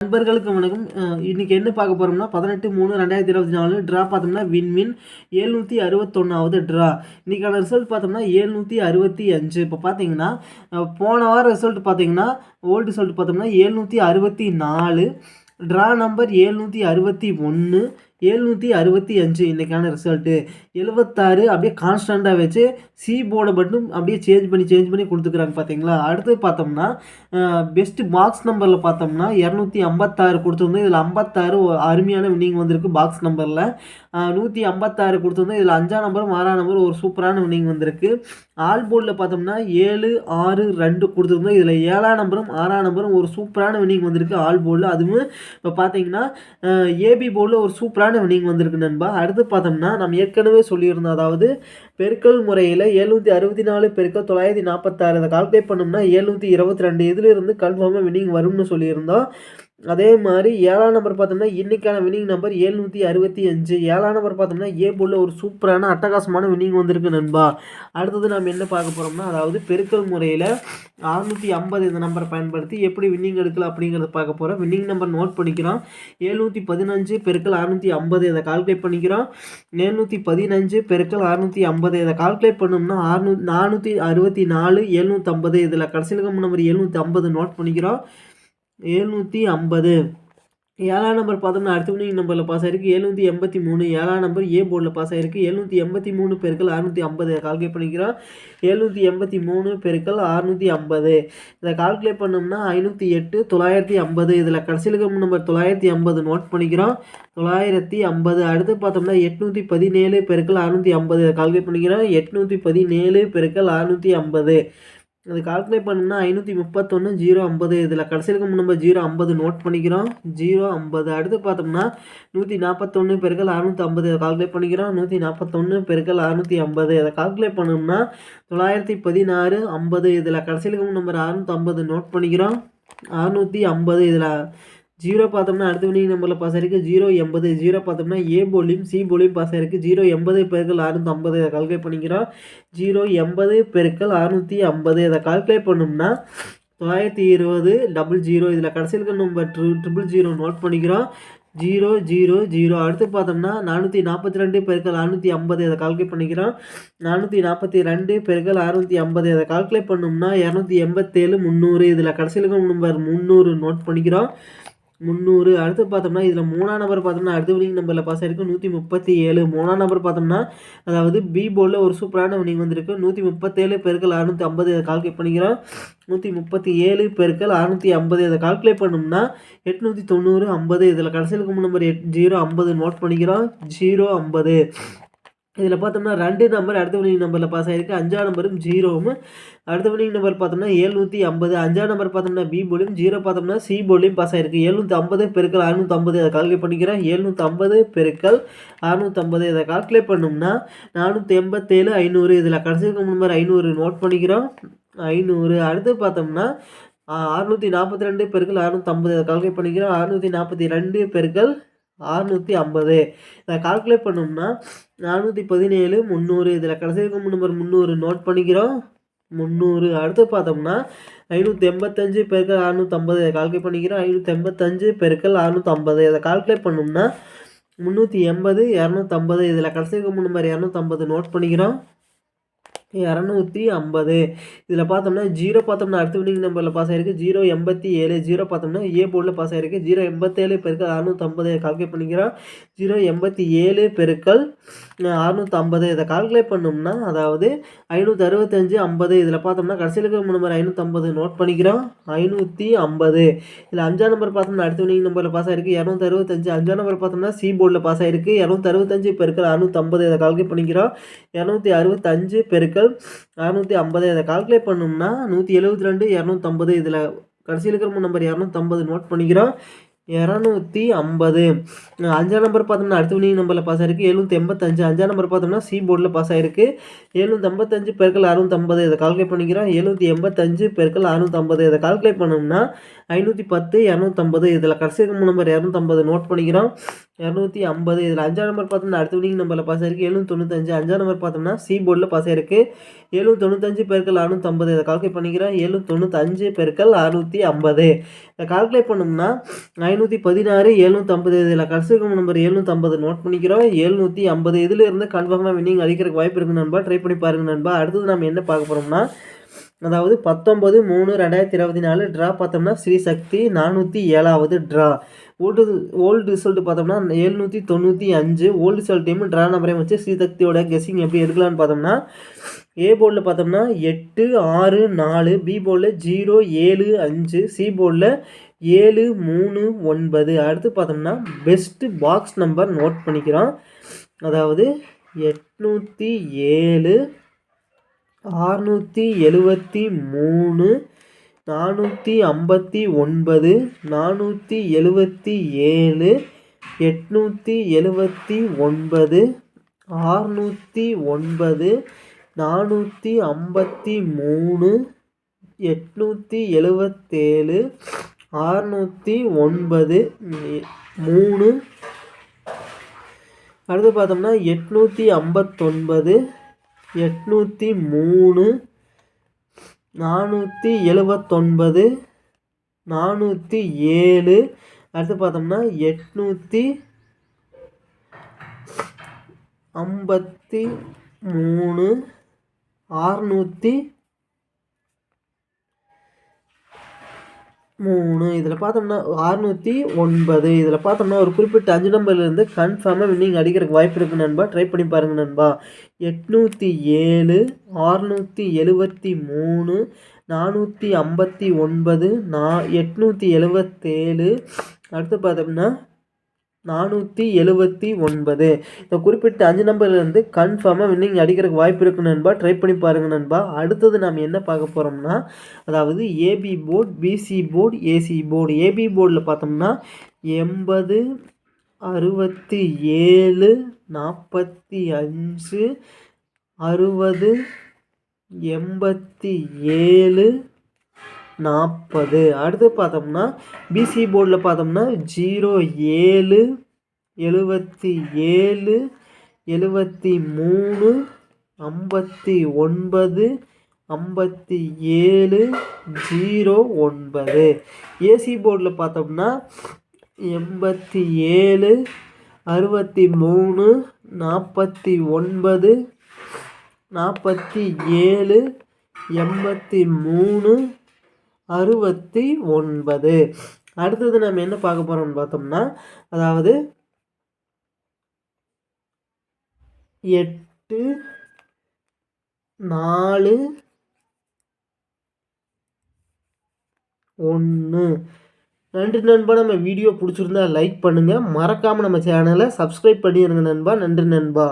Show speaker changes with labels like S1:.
S1: நண்பர்களுக்கு வணக்கம். இன்றைக்கி என்ன பார்க்க போகிறோம்னா பதினெட்டு மூணு ரெண்டாயிரத்தி இருபத்தி நாலு ட்ரா பார்த்தோம்னா வின்வின் ஏழ்நூற்றி அறுபத்தொன்னாவது ட்ரா இன்றைக்கான ரிசல்ட் பார்த்தோம்னா ஏழ்நூற்றி அறுபத்தி அஞ்சு. இப்போ பார்த்தீங்கன்னா போன வாரம் ரிசல்ட் பார்த்தீங்கன்னா ஓல்டு ரிசல்ட் பார்த்தோம்னா ஏழ்நூற்றி அறுபத்தி நாலு. ட்ரா நம்பர் ஏழ்நூற்றி அறுபத்தி ஒன்று ஏழ்நூற்றி அறுபத்தி அஞ்சு இன்றைக்கான ரிசல்ட்டு எழுபத்தாறு அப்படியே கான்ஸ்டண்ட்டாக வச்சு சி போர்டை மட்டும் அப்படியே சேஞ்ச் பண்ணி சேஞ்ச் பண்ணி கொடுத்துக்கிறாங்க பார்த்தீங்களா அடுத்து பார்த்தோம்னா பெஸ்ட்டு பாக்ஸ் நம்பரில் பார்த்தோம்னா இரநூத்தி ஐம்பத்தாறு கொடுத்துருந்தோம். இதில் ஐம்பத்தாறு அருமையான வின்னிங் வந்திருக்கு பாக்ஸ் நம்பரில் நூற்றி ஐம்பத்தாறு கொடுத்துருந்தோம். இதில் அஞ்சாம் நம்பரும் ஆறாம் நம்பரும் ஒரு சூப்பரான வின்னிங் வந்திருக்கு. ஆல் போர்டில் பார்த்தோம்னா ஏழு ஆறு ரெண்டு கொடுத்துருந்தோம். இதில் ஏழாம் நம்பரும் ஆறாம் நம்பரும் ஒரு சூப்பரான வின்னிங் வந்திருக்கு. ஆல் போர்டில் அதுவும் இப்போ பார்த்தீங்கன்னா ஏபி போர்டில் ஒரு சூப்பரான வினிங் வந்திருக்கு நண்பா. அடுத்து பார்த்தோம்னா நம்ம ஏற்கனவே சொல்லியிருந்தோம் அதாவது பெருக்கல் முறையில் எழுநூற்றி அறுபத்தி நாலு பெருக்கல் தொள்ளாயிரத்தி நாற்பத்தாறு அதை கால்குலேட் பண்ணோம்னா எழுநூற்றி இருபத்தி ரெண்டு இதிலிருந்து கன்ஃபார்மாக வினிங் வரும்னு சொல்லியிருந்தோம். அதே மாதிரி ஏழாம் நம்பர் பார்த்தோம்னா இன்னைக்கான வின்னிங் நம்பர் ஏழ்நூற்றி அறுபத்தி அஞ்சு. ஏழாம் நம்பர் பார்த்தோம்னா ஏ போர்டில் ஒரு சூப்பரான அட்டகாசமான வின்னிங் வந்திருக்கு நண்பா. அடுத்தது நம்ம என்ன பார்க்க போகிறோம்னா அதாவது பெருக்கல் முறையில் அறுநூற்றி ஐம்பது இந்த நம்பரை பயன்படுத்தி எப்படி வின்னிங் எடுக்கலாம் அப்படிங்கிறத பார்க்க போகிறோம் வின்னிங் நம்பர் நோட் பண்ணிக்கிறோம். ஏழ்நூற்றி பதினஞ்சு பெருக்கல் அறுநூற்றி ஐம்பது இதை கால்குலேட் பண்ணிக்கிறோம். ஏழ்நூற்றி பதினஞ்சு பெருக்கல் அறுநூற்றி ஐம்பது இதை கால்குலேட் பண்ணோம்னா அறுநூ நானூற்றி அறுபத்தி நாலு எழுநூற்றம்பது இதில் கடைசியில் நம்பர் எழுநூற்றி ஐம்பது நோட் பண்ணிக்கிறோம். எழுநூற்றி ஐம்பது. ஏழாம் நம்பர் பார்த்தோம்னா அடுத்த வினிங் நம்பரில் பாஸ் ஆயிருக்கு. எழுநூற்றி எண்பத்தி மூணு. ஏழாம் நம்பர் ஏ போர்டில் பாஸ் ஆயிருக்கு. எழுநூற்றி எண்பத்தி மூணு பெருக்கள் அறுநூற்றி ஐம்பது. கால்குலேட் பண்ணிக்கிறோம். எழுநூற்றி எண்பத்தி மூணு பெருக்கள் அறுநூற்றி ஐம்பது. இதை கால்குலேட் பண்ணோம்னா ஐநூற்றி எட்டு தொள்ளாயிரத்தி ஐம்பது. இதில் கடைசியில் நம்பர் தொள்ளாயிரத்தி ஐம்பது நோட் பண்ணிக்கிறோம். தொள்ளாயிரத்தி ஐம்பது. அடுத்து பார்த்தோம்னா எட்நூற்றி பதினேழு பெருக்கள் அறுநூற்றி ஐம்பது. கால்குலேட் பண்ணிக்கிறோம். எட்நூற்றி பதினேழு பெருக்கள் அறுநூற்றி ஐம்பது. அது கால்குலேட் பண்ணோம்னா ஐநூற்றி முப்பத்தொன்று ஜீரோ ஐம்பது. இதில் கடைசியிலுக்கு நம்ம ஜீரோ ஐம்பது நோட் பண்ணிக்கிறோம். ஜீரோ ஐம்பது. அடுத்து பார்த்தோம்னா நூற்றி நாற்பத்தொன்று பெருக்கள் அறுநூற்றி ஐம்பது. இதை கால்குலேட் பண்ணிக்கிறோம். நூற்றி நாற்பத்தொன்று பெருக்கள் அறுநூற்றி ஐம்பது. இதை கால்குலேட் பண்ணோம்னா தொள்ளாயிரத்தி பதினாறு ஐம்பது. இதில் கடைசியிலுக்கு நம்பர் அறுநூற்றி ஐம்பது நோட் பண்ணிக்கிறோம். அறுநூற்றி ஐம்பது. இதில் ஜீரோ பார்த்தோம்னா அடுத்த வினிங் நம்பரில் பாஸ் ஆயிருக்கு. ஜீரோ எண்பது ஜீரோ பார்த்தோம்னா ஏ போலியும் சி போலியும் பாஸ் ஆயிருக்கு. ஜீரோ எண்பது பெருக்கள் அறுநூற்றி ஐம்பது இதை கால்குலேட் பண்ணிக்கிறோம். ஜீரோ எண்பது பெருக்கள் அறுநூற்றி ஐம்பது இதை கால்குலேட் பண்ணோம்னா தொள்ளாயிரத்தி இருபது டபுள் ஜீரோ இதில் கடைசியில் நம்பர் ட்ரி ட்ரிபிள் ஜீரோ நோட் பண்ணிக்கிறோம். Zero zero zero. அடுத்து பார்த்தோம்னா நானூற்றி நாற்பத்தி ரெண்டு பெருக்கள் அறுநூற்றி ஐம்பது இதை கால்குலேட் பண்ணிக்கிறோம். நானூற்றி நாற்பத்தி ரெண்டு பெருக்கள் அறுநூற்றி ஐம்பது இதை கால்குலேட் பண்ணோம்னா இரநூத்தி எண்பத்தேழு முந்நூறு. இதில் கடைசியில் நம்பர் முந்நூறு நோட் பண்ணிக்கிறோம். முந்நூறு. அடுத்து பார்த்தோம்னா இதில் மூணாம் நம்பர் பார்த்தோம்னா அடுத்த வினிங் நம்பரில் பாஸ் ஆகிருக்கு நூற்றி முப்பத்தி ஏழு மூணாம் நம்பர் பார்த்தோம்னா அதாவது பி போர்டில் ஒரு சூப்பரான வினிங் வந்திருக்கு. நூற்றி முப்பத்தேழு பெருக்கள் அறுநூற்றி ஐம்பது இதை கால்குலேட் பண்ணிக்கிறோம். நூற்றி முப்பத்தி ஏழு பெருக்கள் அறுநூற்றி ஐம்பது இதை கால்குலேட் பண்ணோம்னா எட்நூற்றி தொண்ணூறு ஐம்பது. இதில் கடைசியில் நம்பர் எட் ஜீரோ ஐம்பது நோட் பண்ணிக்கிறோம். ஜீரோ ஐம்பது. இதில் பார்த்தோம்னா ரெண்டு நம்பர் அடுத்த வினிங் நம்பரில் பாஸ் ஆகிருக்கு அஞ்சாம் நம்பரும் ஜீரோவும். அடுத்த வினிங் நம்பர் பார்த்தோம்னா ஏழ்நூற்றி ஐம்பது. அஞ்சாம் நம்பர் பார்த்தோம்னா பி போலியும் ஜீரோ பார்த்தோம்னா சி போலியும் பாஸ் ஆகிருக்கு எழுநூற்றி ஐம்பது பெருக்கள் அறுநூற்றம்பது அதை கால்குலேட் பண்ணிக்கிறேன். எழுநூற்றி ஐம்பது பெருக்கள் அறுநூற்றம்பது இதை கால்குலேட் பண்ணோம்னா நானூற்றி எண்பத்தேழு ஐநூறு. இதில் கடைசி நம்பர் ஐநூறு நோட் பண்ணிக்கிறோம். ஐநூறு. அடுத்து பார்த்தோம்னா அறுநூற்றி நாற்பத்தி ரெண்டு பெருக்கள் அறுநூற்றம்பது அதை கால்குலேட் பண்ணிக்கிறோம். அறுநூற்றி நாற்பத்தி ரெண்டு பெருக்கள் அறுநூற்றி ஐம்பது. இதை கால்குலேட் பண்ணோம்னா நானூற்றி பதினேழு முந்நூறு. இதில் கடைசி நம்பர் முந்நூறு. நோட் பண்ணிக்கிறோம். முந்நூறு. அடுத்து பார்த்தோம்னா ஐநூற்றி எண்பத்தஞ்சு பெருக்கள் அறுநூற்றம்பது இதை கால்குலேட் பண்ணிக்கிறோம். ஐநூற்றி எண்பத்தஞ்சு பெருக்கள் அறுநூற்றம்பது இதை கால்குலேட் பண்ணோம்னா முந்நூற்றி எண்பது இரநூத்தம்பது இதில் கடைசி நம்பர் இரநூத்தம்பது நோட் பண்ணிக்கிறோம். இரநூத்தி ஐம்பது. இதில் பார்த்தோம்னா ஜீரோ பார்த்தோம்னா அடுத்த வினிங் நம்பரில் பாஸ் ஆயிருக்கு. ஜீரோ எண்பத்தி ஏழு ஜீரோ பார்த்தோம்னா ஏ போர்டில் பாஸ் ஆயிருக்கு. ஜீரோ எண்பத்தேழு பெருக்கள் அறுநூற்றம்பது கால்குலேட் பண்ணிக்கிறோம். ஜீரோ எண்பத்தி ஏழு பெருக்கள் அறுநூற்றம்பது இதை கால்குலேட் பண்ணோம்னா அதாவது ஐநூற்றி அறுபத்தஞ்சு ஐம்பது. இதில் பார்த்தோம்னா கடைசியில் இருக்கிற நம்பர் ஐநூற்றம்பது நோட் பண்ணிக்கிறோம். ஐநூற்றி ஐம்பது. இதில் அஞ்சாம் நம்பர் பார்த்தோம்னா அடுத்த வினிங் நம்பரில் பாஸ் ஆயிருக்கு. இரநூத்தி அறுபத்தஞ்சு. அஞ்சாம் நம்பர் பார்த்தோம்னா சி போர்டில் பாஸ் ஆயிருக்கு. இரநூத்தி அறுபத்தஞ்சு பெருக்கள் அறுநூற்றம்பது இதை கால்குலேட் பண்ணிக்கிறோம். இரநூத்தி அறுபத்தஞ்சு பெருக்கள் அறநூற்றி ஐம்பது. இதை கால்குலேட் பண்ணோம்னா நூற்றி எழுபத்தி ரெண்டு இரநூத்தம்பது. இதில் கடைசியில் இருக்கிற நம்பர் இரநூத்தம்பது நோட் பண்ணிக்கிறோம். இரநூத்தி ஐம்பது. அஞ்சாம் நம்பர் பார்த்தோம்னா அடுத்த வினிங் நம்பரில் பாஸ் ஆயிருக்கு. எழுநூற்றி எண்பத்தஞ்சு அஞ்சாம் நம்பர் பார்த்தோம்னா சி போர்டில் பாஸ் ஆயிருக்கு. எழுநூற்றி ஐம்பத்தஞ்சு பெருக்கள் அறுநூத்தம்பது. இதை கால்குலேட் பண்ணிக்கிறோம். எழுநூற்றி எண்பத்தஞ்சு பெருக்கள் அறுநூத்தம்பது. இதை கால்குலேட் பண்ணோம்னா ஐநூற்றி பத்து இரநூத்தம்பது. இதில் கடைசி இருக்கும் நம்பர் இரநூத்தம்பது நோட் பண்ணிக்கிறோம். இரநூத்தி ஐம்பது. இதில் அஞ்சாம் நம்பர் பார்த்தோம்னா அடுத்த வினிங் நம்பரில் பாஸ் ஆயிருக்கு. எழுநூற்றி தொண்ணூத்தஞ்சு. அஞ்சாம் நம்பர் பார்த்தோம்னா சி போர்டில் பாஸ் ஆயிருக்கு. எழுநூற்றி தொண்ணூத்தஞ்சு பெருக்கள் அறுநூத்தம்பது. இதை கால்குலேட் பண்ணிக்கிறோம். எழுநூற்றி தொண்ணூத்தஞ்சு பெருக்கள் அறுநூற்றி ஐம்பது. இதை கால்குலேட் பண்ணோம்னா ஐநூற்றி பதினாறு எழுநூற்றம்பது இதில் கடைசி இருக்கும் நம்பர் எழுநூற்றம்பது நோட் பண்ணிக்கிறோம். எழுநூற்றி ஐம்பது. இதிலிருந்து கன்ஃபார்மாக வினிங் அடிக்கிறதுக்கு வாய்ப்பு இருக்குது நண்பா. ட்ரை பண்ணி பாருங்கள் நண்பா. அடுத்தது நம்ம என்ன பார்க்க போகிறோம்னா அதாவது பத்தொம்பது மூணு ரெண்டாயிரத்தி இருபத்தி நாலு ட்ரா பார்த்தோம்னா ஸ்ரீ சக்தி நானூற்றி ஏழாவது ட்ரா ஓல்டு ஓல்டு ரிசல்ட் பார்த்தோம்னா எழுநூற்றி தொண்ணூற்றி அஞ்சு. ஓல்டு ரிசல்ட்டையும் ட்ரா நம்பரையும் வச்சு ஸ்ரீ சக்தியோட கெஸ்ஸிங் எப்படி எடுக்கலான்னு பார்த்தோம்னா ஏ போர்டில் பார்த்தோம்னா எட்டு ஆறு நாலு பி போர்டில் ஜீரோ ஏழு அஞ்சு சி போர்டில் ஏழு மூணு ஒன்பது. அடுத்து பார்த்தோம்னா பெஸ்ட்டு பாக்ஸ் நம்பர் நோட் பண்ணிக்கிறோம். அதாவது எட்நூற்றி ஏழு ஆறுநூற்றி எழுவத்தி மூணு நானூற்றி ஐம்பத்தி ஒன்பது நானூற்றி எழுவத்தி ஏழு எட்நூற்றி எழுவத்தி ஒன்பது ஆறுநூற்றி ஒன்பது நானூற்றி ஐம்பத்தி மூணு எட்நூற்றி எழுவத்தேழு ஆறுநூற்றி ஒன்பது மூணு. அடுத்து பார்த்தோம்னா எட்நூற்றி ஐம்பத்தொன்பது எட்நூற்றி மூணு நானூற்றி எழுபத்தொன்பது நானூற்றி ஏழு. அடுத்து பார்த்தோம்னா எட்நூற்றி ஐம்பத்தி மூணு ஆறுநூற்றி மூணு. இதில் பார்த்தோம்னா அறுநூற்றி ஒன்பது. இதில் பார்த்தோம்னா ஒரு குறிப்பிட்ட அஞ்சு நம்பர்லேருந்து கன்ஃபார்மாக வின்னிங் அடிக்கிறதுக்கு வாய்ப்பு இருக்குது நண்பா. ட்ரை பண்ணி பாருங்கள் நண்பா. எட்நூற்றி ஏழு அறுநூற்றி எழுபத்தி மூணு நானூற்றி ஐம்பத்தி ஒன்பது நா எட்நூற்றி எழுபத்தேழு அடுத்து பார்த்தோம்னா நானூற்றி எழுபத்தி ஒன்பது. இந்த குறிப்பிட்ட அஞ்சு நம்பர்லேருந்து கன்ஃபார்மாக வின்னிங் அடிக்கிறதுக்கு வாய்ப்பு இருக்குது நண்பா. ட்ரை பண்ணி பாருங்கள் நண்பா. அடுத்தது நாம் என்ன பார்க்க போகிறோம்னா அதாவது AB board BC board AC board AB போர்டில் பார்த்தோம்னா எண்பது அறுபத்தி ஏழு நாற்பத்தி அஞ்சு அறுபது எண்பத்தி ஏழு நாற்பது அடுத்து பார்த்தோம்னா பிசி போர்டில் பார்த்தோம்னா ஜீரோ ஏழு எழுபத்தி ஏழு எழுபத்தி மூணு ஐம்பத்தி ஒன்பது ஐம்பத்தி ஏழு ஜீரோ ஒன்பது. ஏசி போர்டில் பார்த்தோம்னா எண்பத்தி ஏழு அறுபத்தி மூணு நாற்பத்தி ஒன்பது நாற்பத்தி ஏழு எண்பத்தி மூணு அறுபத்தி ஒன்பது. அடுத்தது நம்ம என்ன பார்க்க போகிறோம்னு பார்த்தோம்னா அதாவது எட்டு நாலு ஒன்று. நன்றி நண்பா நம்ம வீடியோ பிடிச்சிருந்தா லைக் பண்ணுங்கள் மறக்காமல் நம்ம சேனலை சப்ஸ்கிரைப் பண்ணிடுங்க நண்பா. நன்றி நண்பா.